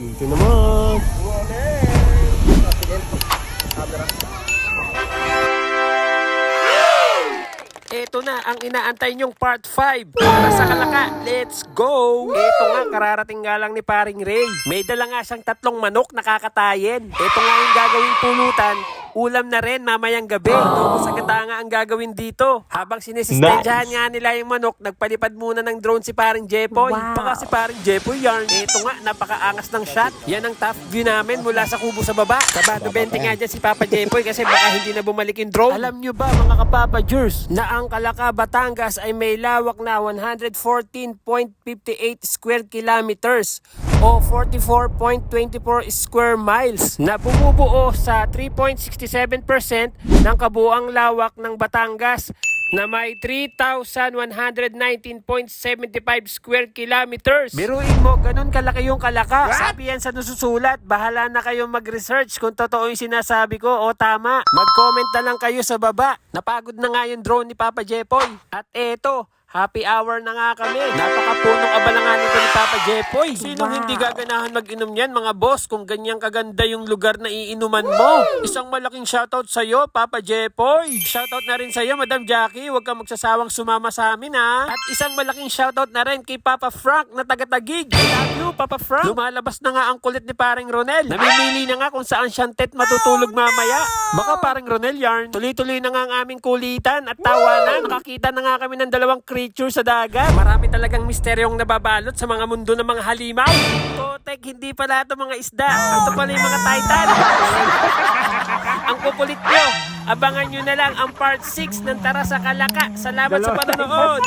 Ito naman. Ito na ang inaantay nyong part 5 para sa kalaka. Let's go! Ito nga, kararating nga lang ni paring Ray. May dala nga siyang tatlong manok na kakatayin. Ito nga yung gagawing pulutan. Ulam na rin mamayang gabi. Ito sa gata nga ang gagawin dito. Habang sinisistensyahan nga nila yung manok, nagpalipad muna ng drone si paring Jepoy. Wow. Baka si paring Jepoy yarn. Ito nga, napakaangas ng shot. Yan ang top view namin mula sa kubo sa baba. Kabado 20 nga dyan si Papa Jepoy kasi baka hindi na bumalik yung drone. Alam nyo ba mga kapapa Jers, na ang Kalaka, Batangas ay may lawak na 114.58 square kilometers o 44.24 square miles na bumubuo sa 3.67% ng kabuang lawak ng Batangas na may 3,119.75 square kilometers. Biruin mo, ganun kalaki yung kalaka. Sabi yan sa nususulat, bahala na kayong mag-research kung totoo yung sinasabi ko o tama. Mag-comment na lang kayo sa baba. Napagod na nga yung drone ni Papa Jepoy. At eto, Happy hour na nga kami. Napakapunong abala nga nito Jepoy. Sinong Wow. hindi gaganahan mag-inom yan, mga boss, kung ganyang kaganda yung lugar na iinuman mo? Isang malaking shoutout sa'yo, Papa Jepoy. Shoutout na rin sa'yo, Madam Jackie. Huwag kang magsasawang sumama sa amin, ha? At isang malaking shoutout na rin kay Papa Frank na taga-tagig. I love you, Papa Frank. Lumalabas na nga ang kulit ni paring Ronel. Namimili na nga kung saan siyang tet matutulog mamaya. Baka paring Ronel yarn. Tuloy-tuloy na nga ang aming kulitan at tawanan. Nakakita na nga kami ng dalawang creature sa dagat. Marami talagang misteryong nababalot sa mga mundo ng mga halimaw. Kotek, hindi pala ito mga isda. Ito pala yung mga titan. ang kukulit nyo. Abangan nyo na lang ang part 6 ng Tara sa Kalaka. Salamat sa panonood.